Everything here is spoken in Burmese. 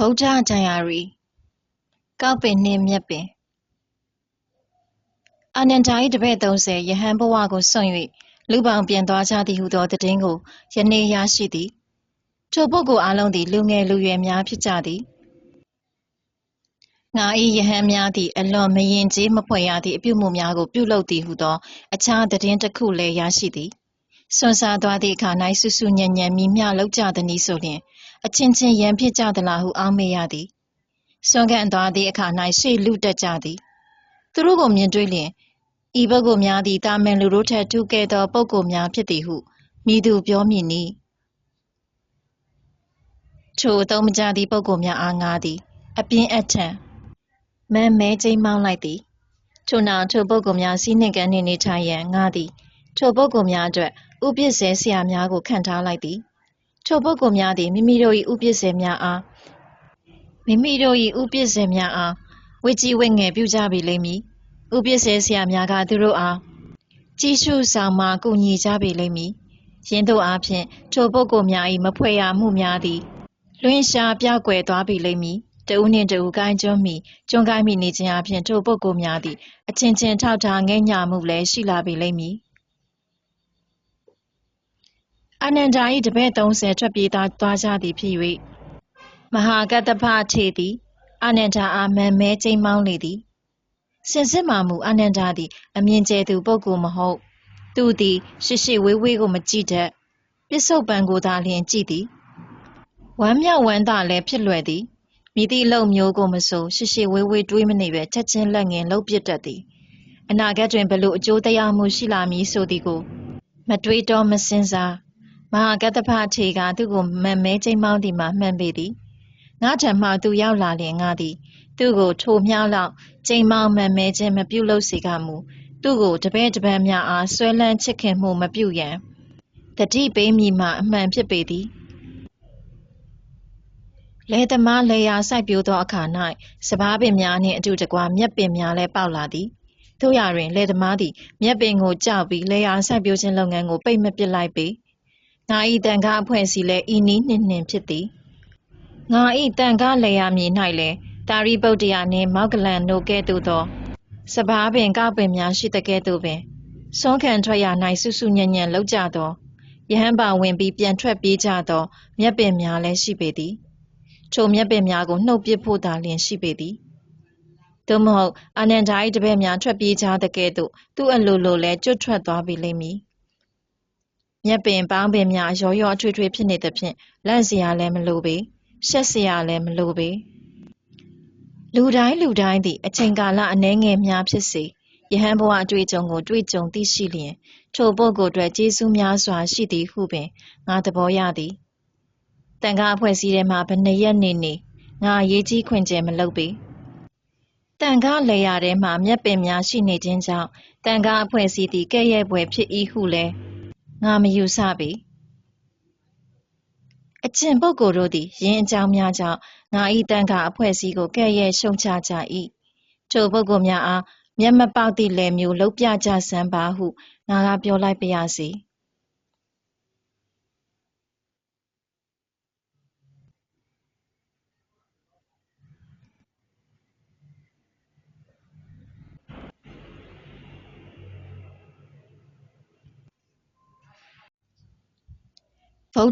ဗုဒ္ဓဂယာရီကောက်ပင်နှင့်မြက်ပင်အာနန္ဒာ၏တပည့်သုံးဆယ်ယဟန်ဘဝကိုစွန့်၍လူပေါင်းပြန်သွားကြသည်ဟုသောသတင်းကိုယနေ့ရရှိသည်ထိုပုဂ္ဂိုလ်အားလုံးသည်လူငယ်လူရွယ်များဖြစ်ကြသည်ငါ၏ယဟန်များသည်အလွန်မယဉ်ကျေးမဖွဲ့ရသည့်အပြုအမူများကိုပြုလုပ်သည်ဟုသောအခြားသတင်းတစ်ခုလည်းရရှိသည်စွန့်စားသွားသည့်အခါ၌ဆူဆူညံ့ညံ့မည်မျှလုပ်ကြသည်နည်းဆိုလျှင် အချင်းချင်းရန်ဖြစ်ကြသလားဟုအောက်မေ့ရသည်စွန့်ကန်သွားသည့်အခါ၌ရှေ့လူတက်ကြသည် သူတို့ကိုမြင်တွေ့လျှင်ဤပုဂ္ဂိုလ်များသည်တာမန်လူတို့ထက်ထူးကဲသောပုဂ္ဂိုလ်များဖြစ်သည်ဟုမည်သူပြောမည်နည်းထိုအသုံးမကျသည့်ပုဂ္ဂိုလ်များအားငါသည် အပြင်းအထန်မန်မဲကျိမ်းမောင်းလိုက်သည်ထို့နောက်ထိုပုဂ္ဂိုလ်များစည်းနှင့်ကမ်းနှင့်နေထိုင်ရန်ငါသည် ထိုပုဂ္ဂိုလ်များအတွက်ဥပစ္စေဆရာများကိုခန့်ထားလိုက်သည် ထိုပုဂ္ဂိုလ်များသည်မိမိတို့၏ဥပစ္စေများအားမိမိတို့၏ဥပစ္စေများအားဝတ်ကြီးဝတ်ငယ်ပြုကြပြီလိမ့်မည်ဥပစ္စေဆရာများကသူတို့အားကြီးစုဆောင်မှကူညီကြပြီလိမ့်မည်ယင်းတို့အားဖြင့်ထိုပုဂ္ဂိုလ်များ၏မဖွဲ့ရမှုများသည်လွင်ရှားပြောက်ကွယ်သွားပြီလိမ့်မည်တဦးနှင့်တဦးကိုင်းကျွန်းမိကျွန်းကိုင်းမိနေခြင်းအပြင်ထိုပုဂ္ဂိုလ်များသည်အချင်းချင်းထောက်ထားငဲ့ညမှုလည်းရှိလာပြီလိမ့်မည် အာနန္ဒာ၏တပည့်30ထွက်ပြေးသွားသွားကြသည်ဖြစ်၍မဟာကတ္တဖထေသည်အာနန္ဒာအားမန်မဲကျိမ်းမောင်းလေသည်စင်စစ်မှမူအာနန္ဒာသည် အမြင်ကျဲသူပုဂ္ဂိုလ်မဟုတ် သူသည် ရှေ့ရှေ့ဝေးဝေးကိုမကြည့်တတ်ပစ္စုပန်ကိုသာလျှင်ကြည့်သည်ဝမ်းမြောက်ဝမ်းသာလည်းဖြစ်လွယ်သည်မိသည့်အလုပ်မျိုးကိုမဆိုရှေ့ရှေ့ဝေးဝေးတွေးမနေပဲချက်ချင်းလက်ငင်လှုပ်ပစ်တတ်သည်အနာဂတ်တွင်ဘယ်လိုအကျိုးတရားမှုရှိလာမည်ဆိုသည်ကို မတွေးတောမစင်စား မဟာကတ္တဖထေကသူ့ကိုမန်မဲချိန်မောင်းသည်မှာမှန်ပေသည်ငါထံမှသူရောက်လာလျင်ငါသည် သူ့ကိုထိုမြောက်လောက်ချိန်မောင်းမှန်မဲခြင်းမပြုလုပ်စေကမူသူ့ကိုတပည့်တပန်းများအားဆွဲလန်းချစ်ခင်မှုမပြုရန်တတိပေးမိမှအမှန်ဖြစ်ပေသည်လေသမားလေယာစိုက်ပျိုးသောအခါ၌စပားပင်များနှင့်အတူတကွမြက်ပင်များလည်းပေါက်လာသည်တို့ရတွင်လေသမားသည်မြက်ပင်ကိုကြောက်ပြီးလေယာစိုက်ပျိုးခြင်းလုပ်ငန်းကိုပိတ်မပစ်လိုက်ပေ ငါ၏တန်ခါအဖွဲ့အစည်းလည်းဤနည်းနှင့်နှင်ဖြစ်သည်ငါ၏တန်ခါလေယာမြေ၌လည်းတာရိပုတ္တရာနှင့်မောက္ကလန်တို့ကဲ့သို့သောစပားပင်ကောက်ပင်များရှိတကဲ့သို့ပင်ဆွမ်းခံထွက်ရ၌ဆုဆုညံ့ညံ့လောက်ကြသောယဟန်ပါဝင်ပြီးပြန်ထွက်ပြေးကြသောမြက်ပင်များလည်းရှိပေသည်ထိုမြက်ပင်များကိုနှုတ်ပစ်ဖို့သာလျှင်ရှိပေသည်သို့မဟုတ်အာနန္ဒာ၏တပည့်များထွက်ပြေးကြသကဲ့သို့သူ့အလိုလိုလဲကျွတ်ထွက်သွားပြီလိမ့်မည် မျက်ပင်ပေါင်းပင်များရောရောအထွေထွေဖြစ်နေသဖြင့်လန့်စရာလည်းမလိုပေရှက်စရာလည်းမလိုပေလူတိုင်းလူတိုင်းသည်အချိန်ကာလအနည်းငယ်များဖြစ်စေယဟန်ဘဝအတွေ့အကြုံကိုတွေ့ကြုံသိရှိလျင်ထိုပုဂ္ဂိုလ်အတွက်ကျေးဇူးများစွာရှိသည်ဟုပင်ငါသဘောရသည်တန်ခါအဖွဲ့စည်းထဲမှာဘယ်နှရက်နေနေငါရေးကြီးခွင့်ကျယ်မလုပ်ပေတန်ခါလေယာထဲမှာမျက်ပင်များရှိနေခြင်းကြောင့်တန်ခါအဖွဲ့စည်းသည်ကဲ့ရဲ့ပွဲဖြစ်၏ဟုလည်း ငါမယူဆပေအကျင့်ပုဂ္ဂိုလ်တို့သည်ယင်းအကြောင်းများကြောင့်ငါ၏တန်ခါအဖွဲ့အစည်းကိုကဲ့ရဲ့ရှုံချကြ၏ထိုပုဂ္ဂိုလ်များအားမျက်မပေါက်သည့်လယ်မျိုးလှုပ်ပြကြစမ်းပါဟုငါကပြောလိုက်ပါရစေ။ photo